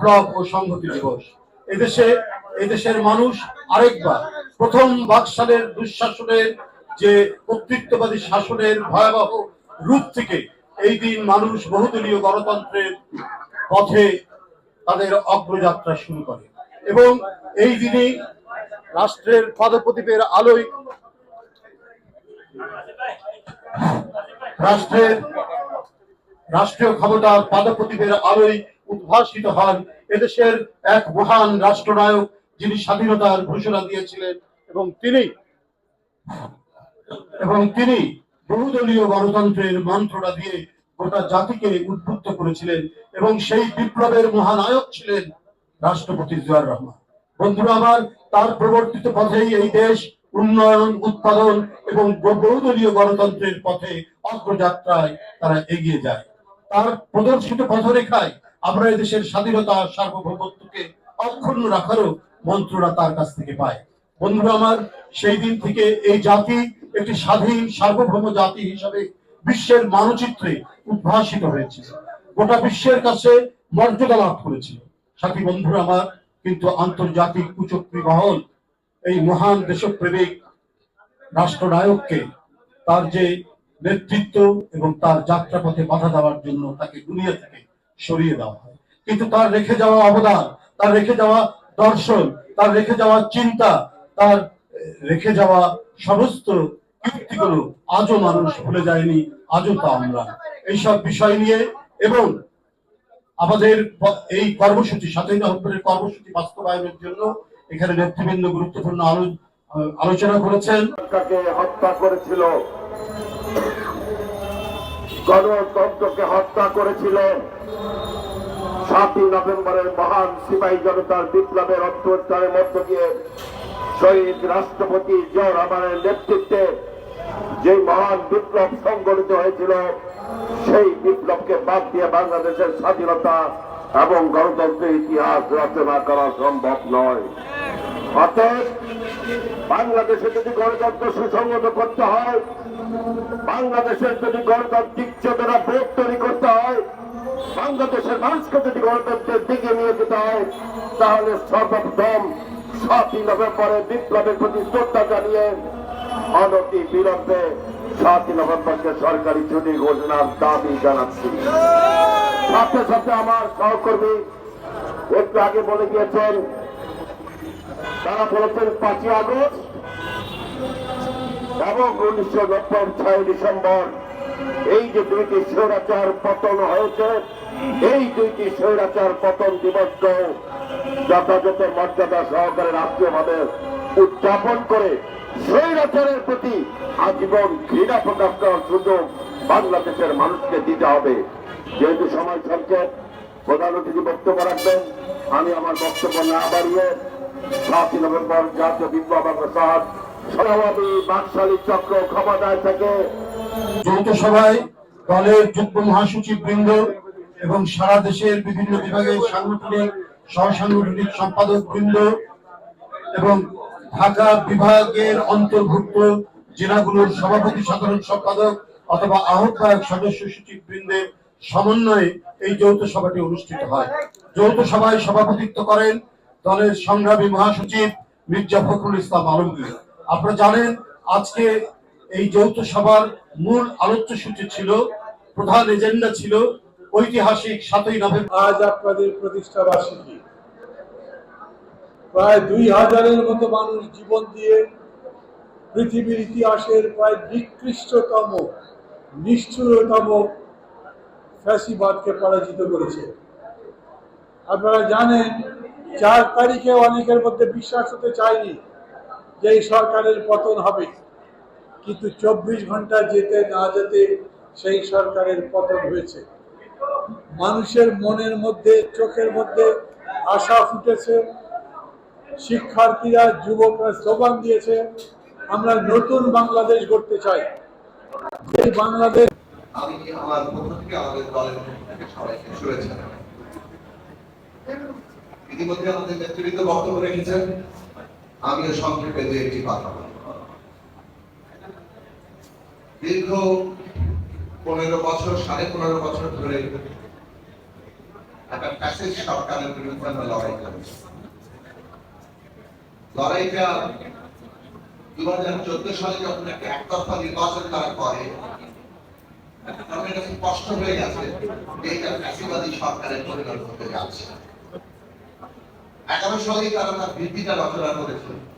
বিপ্লব ও সংহতি দিবস। এদেশে, এদেশের মানুষ আরেকবার প্রথম বাকশালের দুঃশাসনের যে কর্তৃত্ববাদী শাসনের ভয়াবহ রূপ থেকে এই দিন মানুষ বহুদলীয় গণতন্ত্রের পথে তাদের অগ্রযাত্রা শুরু করে। এবং এই দিনই রাষ্ট্রের পদপ্রদীপের আলোয় রাষ্ট্রের রাষ্ট্রীয় ক্ষমতার পাদপ্রদীপের আলোয় উদ্ভাসিত হন। এদেশের এক মহান রাষ্ট্রনায়ক যিনি স্বাধীনতার ঘোষণা দিয়েছিলেন এবং তিনি এবং তিনি বহুদলীয় গণতন্ত্রের মন্ত্রণা দিয়ে গোটা জাতিকে উদ্বুদ্ধ করেছিলেন এবং সেই বিপ্লবের মহানায়ক ছিলেন রাষ্ট্রপতি জিয়াউর রহমান। বন্ধুরা আমার, তার প্রবর্তিত পথেই এই দেশ উন্নয়ন, উৎপাদন এবং বহুদলীয় গণতন্ত্রের পথে অগ্রযাত্রায় তারা এগিয়ে যায়। তার প্রদর্শিত পথরেখায় আমরা এদেশের স্বাধীনতা সার্বভৌমত্বকে অক্ষুণ্ণ রাখারও মন্ত্রণা তার কাছ থেকে পায়। বন্ধুরা আমার, সেই দিন থেকে এই জাতি একটি স্বাধীন সার্বভৌম জাতি হিসাবে বিশ্বের মানচিত্রে উদ্ভাসিত হয়েছিল গোটা বিশ্বের কাছে মর্যাদা লাভ করেছিল সাথী বন্ধুরা আমার, কিন্তু আন্তর্জাতিক কুচক্রী মহল এই মহান দেশপ্রেমিক রাষ্ট্রনায়ককে তার যে নেতৃত্ব এবং তার যাত্রাপথে বাধা দেওয়ার জন্য তাকে দুনিয়া থেকে সরিয়ে দেওয়া হয় কিন্তু তার রেখে যাওয়া অবদান, তার রেখে যাওয়া দর্শন, তার রেখে যাওয়া চিন্তা, তার রেখে যাওয়া সমস্ত কীর্তিগুলো আজও মানুষ ভুলে যায়নি, আজও তা আমরা। এইসব বিষয় নিয়ে এবং আমাদের এই কর্মসূচি, সাতই নভেম্বরের কর্মসূচি বাস্তবায়নের জন্য এখানে নেতৃবৃন্দ গুরুত্বপূর্ণ আলোচনা করেছেন। হত্যা করেছিল। গণতন্ত্রকে হত্যা করেছিল। সাতই নভেম্বরের মহান সিপাহী জনতার বিপ্লবের অভ্যুত্থানের মধ্য দিয়ে শহীদ রাষ্ট্রপতি জিয়াউর রহমানের নেতৃত্বে যে মহান বিপ্লব সংগঠিত হয়েছিল, সেই বিপ্লবকে বাদ দিয়ে বাংলাদেশের স্বাধীনতা এবং গণতন্ত্রের ইতিহাস রচনা করা সম্ভব নয়। অতএব বাংলাদেশে যদি গণতন্ত্র সুসংগত করতে হয়, বাংলাদেশের যদি গণতান্ত্রিক চেতনা বোধ তৈরি করতে হয়, বাংলাদেশের মানুষকে যদি গণতন্ত্রের দিকে নিয়ে যেতে হয়, তাহলে সর্বপ্রথম সাতই নভেম্বরে বিপ্লবের প্রতি শ্রদ্ধা জানিয়ে অনতি বিলম্বে সাতই নভেম্বরকে সরকারি ছুটি ঘোষণার দাবি জানাচ্ছি। সাথে সাথে আমার সহকর্মী একটু আগে বলে গিয়েছেন তারা বলেছেন পাঁচই আগস্ট এবং উনিশশো নব্বই ছয় ডিসেম্বর। এই যে দুইটি স্বৈরাচার পতন হয়েছে, এই দুইটি স্বৈরাচার পতন দিবস যথাযথ মর্যাদা সহকারে রাষ্ট্রীয়ভাবে উদযাপন করে স্বৈরাচারের প্রতি আজীবন ঘৃণা প্রকাশ করার সুযোগ বাংলাদেশের মানুষকে দিতে হবে। যেহেতু সময় সংক্ষেপ প্রধান অতিথি বক্তব্য রাখবেন। আমি আমার বক্তব্য না বাড়িয়ে সাতই নভেম্বর জাতীয় বিপ্লব প্রসাদ সভাপতি বাকশালী চক্র ক্ষমতায় থেকে যৌথ সভায় দলের যুগ্ম মহাসচিব বৃন্দ এবং সারা দেশের বিভিন্ন বিভাগের সাংগঠনিক সহসাংগঠনিক সম্পাদক বৃন্দ এবং ঢাকা বিভাগের অন্তর্ভুক্ত জেলাগুলোর সভাপতি সাধারণ সম্পাদক অথবা আহ্বায়ক সদস্য সচিব বৃন্দের সমন্বয়ে এই যৌথ সভাটি অনুষ্ঠিত হয়। যৌথ সভায় সভাপতিত্ব করেন দলের সংগ্রামী মহাসচিব মির্জা ফখরুল ইসলাম আলমগীর। আপনারা জানেন, আজকে এই যৌথ সভার মূল আলোচ্য সূচি ছিল, প্রধান এজেন্ডা ছিল ঐতিহাসিক সাতই নভেম্বর। আজ আপনাদের প্রতিষ্ঠা বার্ষিকী। প্রায় দুই হাজারের মতো মানুষ জীবন দিয়ে পৃথিবীর ইতিহাসের প্রায় নিকৃষ্টতম, নিষ্ঠুরতম ফ্যাসিবাদকে পরাজিত করেছে। আপনারা জানেন চার তারিখে অনেকের মধ্যে বিশ্বাস হতে চায়নি যে এই সরকারের পতন হবে। কিন্তু চব্বিশ ঘণ্টা যেতে না যেতে সেই সরকারের পতন হয়েছে। মানুষের মনের মধ্যে, চোখের মধ্যে আশা ফুটেছে। শিক্ষার্থীরা, যুবকরা স্লোগান দিয়েছে, আমরা নতুন বাংলাদেশ গড়তে চাই। এই বাংলাদেশ আমি আমার পক্ষ থেকে আমাদের দলের পক্ষ থেকে সবাইকে শুভেচ্ছা। ইতিমধ্যে আমাদের নেতৃবৃন্দ বক্তব্য রেখেছেন। আমিও সংক্ষেপে দু একটি কথা বলব দীর্ঘ পনেরো বছর, সাড়ে পনেরো বছর ধরে একটা প্যাসেজ সরকারের বিরুদ্ধে আমরা লড়াই করেছি লড়াইটা দু হাজার চোদ্দ সালে যখন একটা একতরফা নির্বাচন তারা করে আমাদের কাছে স্পষ্ট হয়ে গেছে যে এটা ফ্যাসিবাদী সরকারের পরিণত হতে যাচ্ছে। এগারো সালেই তারা তার বৃদ্ধিটা রচনা করেছিল